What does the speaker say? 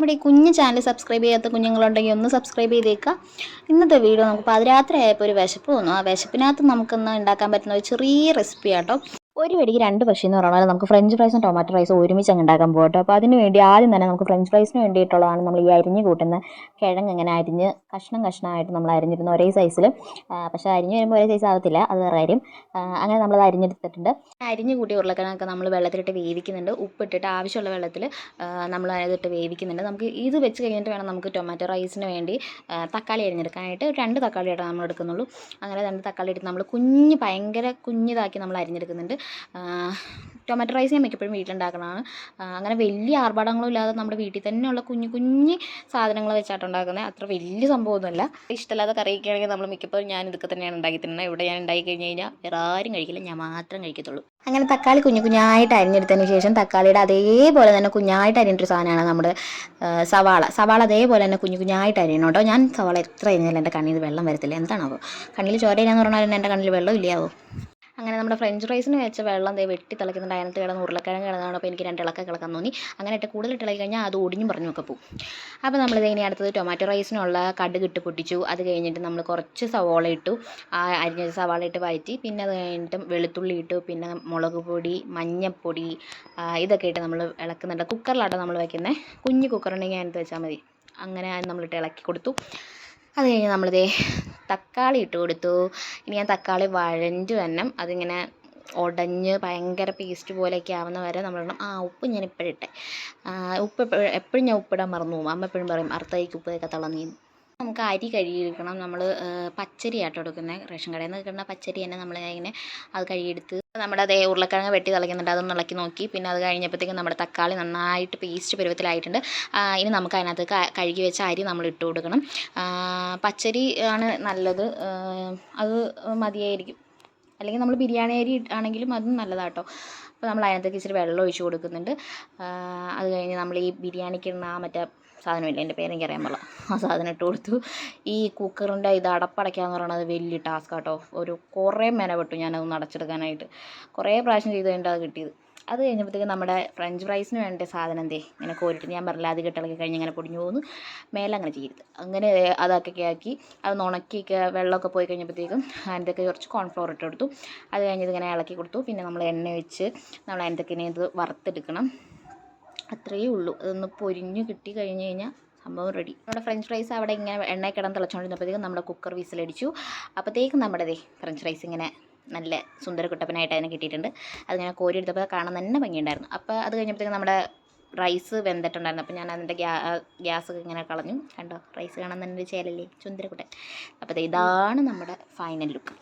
നമ്മുടെ ഈ കുഞ്ഞു ചാനൽ സബ്സ്ക്രൈബ് ചെയ്യാത്ത കുഞ്ഞുങ്ങളുണ്ടെങ്കിൽ ഒന്ന് സബ്സ്ക്രൈബ് ചെയ്തേക്കുക. ഇന്നത്തെ വീഡിയോ നമുക്ക് പാതിരാത്രി ആയപ്പോൾ ഒരു വിശപ്പ് തോന്നും ആ വിശപ്പിനകത്ത് നമുക്കൊന്ന് ഉണ്ടാക്കാൻ പറ്റുന്ന ഒരു ചെറിയ റെസിപ്പി ആട്ടോ ഒരു വെടിക്ക് രണ്ട് പക്ഷി എന്ന് പറഞ്ഞാൽ നമുക്ക് ഫ്രഞ്ച് ഫ്രൈസും ടൊമാറ്റോ റൈസും ഒരുമിച്ച് അങ്ങ് ഉണ്ടാക്കാൻ പോകട്ടോ. അപ്പോൾ അതിന് വേണ്ടി ആദ്യം തന്നെ നമുക്ക് ഫ്രഞ്ച് ഫ്രൈസിന് വേണ്ടിയിട്ടുള്ളതാണ് നമ്മൾ ഈ അരിഞ്ഞ് കൂട്ടുന്ന കിഴങ്ങ് ഇങ്ങനെ അരിഞ്ഞ് കഷ്ണം കഷ്ണമായിട്ട് നമ്മൾ അരിഞ്ഞിരുന്ന ഒരേ സൈസിൽ പക്ഷേ അരിഞ്ഞ് വരുമ്പോൾ ഒരേ സൈസ് ആകത്തില്ല അത് വേറെ കാര്യം. അങ്ങനെ നമ്മളത് അരിഞ്ഞെടുത്തിട്ടുണ്ട്. അരിഞ്ഞ് കൂട്ടി ഉരുളക്കിഴങ്ങൊക്കെ നമ്മൾ വെള്ളത്തിലിട്ട് വേവിക്കുന്നുണ്ട്. ഉപ്പിട്ടിട്ട് ആവശ്യമുള്ള വെള്ളത്തിൽ നമ്മൾ അതിട്ട് വേവിക്കുന്നുണ്ട്. നമുക്ക് ഇത് വെച്ച് കഴിഞ്ഞിട്ട് വേണം നമുക്ക് ടൊമാറ്റോ റൈസിന് വേണ്ടി തക്കാളി അരിഞ്ഞെടുക്കാനായിട്ട്. രണ്ട് തക്കാളിയായിട്ട് നമ്മൾ എടുക്കുന്നുള്ളൂ. അങ്ങനെ രണ്ട് തക്കാളി എടുത്ത് നമ്മൾ കുഞ്ഞ് ഭയങ്കര കുഞ്ഞിതാക്കി നമ്മൾ അരിഞ്ഞെടുക്കുന്നുണ്ട്. ടൊമാറ്റോ റൈസ് ഞാൻ മിക്കപ്പോഴും വീട്ടിലുണ്ടാക്കണതാണ് ആ, അങ്ങനെ വലിയ ആർഭാടങ്ങളും ഇല്ലാതെ നമ്മുടെ വീട്ടിൽ തന്നെയുള്ള കുഞ്ഞു കുഞ്ഞു സാധനങ്ങൾ വെച്ചാട്ട് ഉണ്ടാക്കുന്നത്. അത്ര വലിയ സംഭവമൊന്നുമല്ല. ഇഷ്ടമില്ലാത്ത കറിയൊക്കെ ആണെങ്കിൽ നമ്മൾ മിക്കപ്പോഴും ഞാൻ ഇതൊക്കെ തന്നെയാണ് ഉണ്ടാക്കി തരുന്നത് ഇവിടെ ഞാൻ ഉണ്ടാക്കി കഴിഞ്ഞ് കഴിഞ്ഞാൽ വേറെ ആരും കഴിക്കില്ല. ഞാൻ മാത്രം കഴിക്കത്തുള്ളൂ. അങ്ങനെ തക്കാളി കുഞ്ഞു കുഞ്ഞായിട്ട് അരിഞ്ഞെടുത്തതിന് ശേഷം തക്കാളിയുടെ അതേപോലെ തന്നെ കുഞ്ഞായിട്ട് അരിഞ്ഞിട്ടൊരു സാധനമാണ് നമ്മുടെ സവാള. സവാള അതേപോലെ തന്നെ കുഞ്ഞു കുഞ്ഞായിട്ട് അരിയണം കേട്ടോ. ഞാൻ സവാള എത്ര അരിഞ്ഞാലും എന്റെ കണ്ണിൽ വെള്ളം വരത്തില്ല. എന്താണാവോ? കണ്ണിൽ ചോരയില്ലാന്ന് പറഞ്ഞാൽ എന്റെ കണ്ണിൽ വെള്ളം ഇല്ലാവോ അങ്ങനെ നമ്മുടെ ഫ്രഞ്ച് ഫ്രൈസിന് വെച്ച വെള്ളം ദേ വെട്ടി തിളക്കുന്നുണ്ട് അതിനകത്ത് കിടന്ന് ഉരുളക്കിഴങ്ങ് കിടന്നാണ്. അപ്പോൾ എനിക്ക് രണ്ട് ഇളക്കം കിളക്കാൻ തോന്നി. അങ്ങനെ ഇട്ട് കൂടുതൽ ഇട്ട് ഇളകി കഴിഞ്ഞാൽ അത് ഒടിഞ്ഞു പറഞ്ഞൊക്കെ പോകും. അപ്പോൾ നമ്മളിത് ഇനി അടുത്തത് ടൊമാറ്റോ റൈസിനുള്ള കടുക് ഇട്ട് പൊട്ടിച്ചു. അത് കഴിഞ്ഞിട്ട് നമ്മൾ കുറച്ച് സവാള ഇട്ടു. ആ അരിഞ്ഞ സവാള ഇട്ട് വഴറ്റി പിന്നെ അത് കഴിഞ്ഞിട്ട് വെളുത്തുള്ളി ഇട്ടു. പിന്നെ മുളക് പൊടി മഞ്ഞൾപ്പൊടി ഇതൊക്കെ ഇട്ട് നമ്മൾ ഇളക്കുന്നുണ്ട്. കുക്കറിലാട്ടോ നമ്മൾ വയ്ക്കുന്നത് കുഞ്ഞ് കുക്കറുണ്ടെങ്കിൽ അതിനകത്ത് വെച്ചാൽ മതി. അങ്ങനെ നമ്മളിട്ട് ഇളക്കി കൊടുത്തു. അത് കഴിഞ്ഞ് നമ്മളിതേ തക്കാളി ഇട്ട് കൊടുത്തു. ഇനി ഞാൻ തക്കാളി വഴഞ്ഞു തന്നെ അതിങ്ങനെ ഉടഞ്ഞ് ഭയങ്കര പേസ്റ്റ് പോലെയൊക്കെ ആവുന്ന വരെ നമ്മൾ ആ ഉപ്പ് ഞാൻ ഇപ്പോഴിട്ടെ ഉപ്പ് എപ്പോഴും ഞാൻ ഉപ്പിടാൻ മറന്നു പോകും. അമ്മ എപ്പോഴും പറയും അറുത്തയ്ക്ക് ഉപ്പൊക്കെ തിളങ്ങി നമുക്ക് അരി കഴുകിയെടുക്കണം. നമ്മൾ പച്ചരി ആട്ടോ എടുക്കുന്നത് റേഷൻ കടയിൽ നിന്ന് കിട്ടുന്ന പച്ചരി തന്നെ നമ്മൾ ഇങ്ങനെ അത് കഴുകിയെടുത്ത് നമ്മുടെ അതേ ഉരുളക്കിഴങ്ങ് വെട്ടി തിളയ്ക്കുന്നുണ്ട്. അതൊന്ന് ഇളക്കി നോക്കി. പിന്നെ അത് കഴിഞ്ഞപ്പോഴത്തേക്കും നമ്മുടെ തക്കാളി നന്നായിട്ട് പേസ്റ്റ് പരുവത്തിലായിട്ടുണ്ട്. ഇനി നമുക്ക് അതിനകത്ത് കഴുകി വെച്ച അരി നമ്മൾ ഇട്ട് കൊടുക്കണം. പച്ചരി ആണ് നല്ലത്. അത് മതിയായിരിക്കും. അല്ലെങ്കിൽ നമ്മൾ ബിരിയാണി അരി ആണെങ്കിലും അതും നല്ലതാട്ടോ. അപ്പോൾ നമ്മൾ അതിനകത്തേക്ക് ഇച്ചിരി വെള്ളം ഒഴിച്ച് കൊടുക്കുന്നുണ്ട്. അത് കഴിഞ്ഞ് നമ്മൾ ഈ ബിരിയാണിക്ക് ഇടുന്ന ആ മറ്റേ സാധനമില്ല എന്റെ പേരെനിക്ക് അറിയാൻ പാടില്ല. ആ സാധനം ഇട്ട് കൊടുത്തു. ഈ കുക്കറിന്റെ ഇത് അടപ്പടയ്ക്കാന്ന് പറയുന്നത് വലിയ ടാസ്ക് ആട്ടോ ഒരു കുറേ മെനപ്പെട്ടു ഞാനതൊന്ന് അടച്ചെടുക്കാനായിട്ട് കുറേ പ്രാവശ്യം ചെയ്ത് കഴിഞ്ഞിട്ട് അത് കിട്ടിയത്. അത് കഴിഞ്ഞപ്പോഴത്തേക്കും നമ്മുടെ ഫ്രഞ്ച് ഫ്രൈസിന് വേണ്ട സാധനം എന്തേ ഇങ്ങനെ കോരിട്ട് ഞാൻ പറഞ്ഞില്ല അത് കെട്ടിളക്കി കഴിഞ്ഞ് ഇങ്ങനെ പൊടിഞ്ഞു പോകുന്നു. മേലെ അങ്ങനെ ചെയ്യരുത്. അങ്ങനെ അതൊക്കെ ആക്കി അതൊന്ന് ഉണക്കിയൊക്കെ വെള്ളമൊക്കെ പോയി കഴിഞ്ഞപ്പോഴത്തേക്കും അതിന്റെയൊക്കെ കുറച്ച് കോൺഫ്ലോർ ഇട്ട് കൊടുത്തു. അത് കഴിഞ്ഞ് ഇതിങ്ങനെ ഇളക്കി കൊടുത്തു. പിന്നെ നമ്മൾ എണ്ണ വെച്ച് നമ്മൾ അതിന്റെയൊക്കെ ഇത് വറുത്തെടുക്കണം. അത്രയേ ഉള്ളൂ. അതൊന്ന് പൊരിഞ്ഞ് കിട്ടി കഴിഞ്ഞ് കഴിഞ്ഞാൽ സംഭവം റെഡി നമ്മുടെ ഫ്രഞ്ച് ഫ്രൈസ് അവിടെ ഇങ്ങനെ എണ്ണ കിടന്ന് തിളച്ചുകൊണ്ടിരുന്നപ്പോഴത്തേക്കും നമ്മുടെ കുക്കർ വിസിലടിച്ചു. അപ്പോഴത്തേക്കും നമ്മുടെ ഫ്രഞ്ച് ഫ്രൈസ് ഇങ്ങനെ നല്ല സുന്ദര കുട്ടപ്പനായിട്ട് അതിനെ കിട്ടിയിട്ടുണ്ട്. അതിങ്ങനെ കോരിയെടുത്തപ്പോൾ കാണാൻ തന്നെ ഭംഗിയുണ്ടായിരുന്നു. അപ്പോൾ അത് കഴിഞ്ഞപ്പോഴത്തേക്കും നമ്മുടെ റൈസ് വെന്തിട്ടുണ്ടായിരുന്നു. അപ്പോൾ ഞാൻ അതിന്റെ ഗ്യാ ഗ്യാസ് ഒക്കെ ഇങ്ങനെ കളഞ്ഞു. കണ്ടോ? റൈസ് കാണാൻ തന്നെ ഒരു ചേലല്ലേ? സുന്ദരക്കുട്ടൻ അപ്പോൾ ഇതാണ് നമ്മുടെ ഫൈനൽ ലുക്ക്.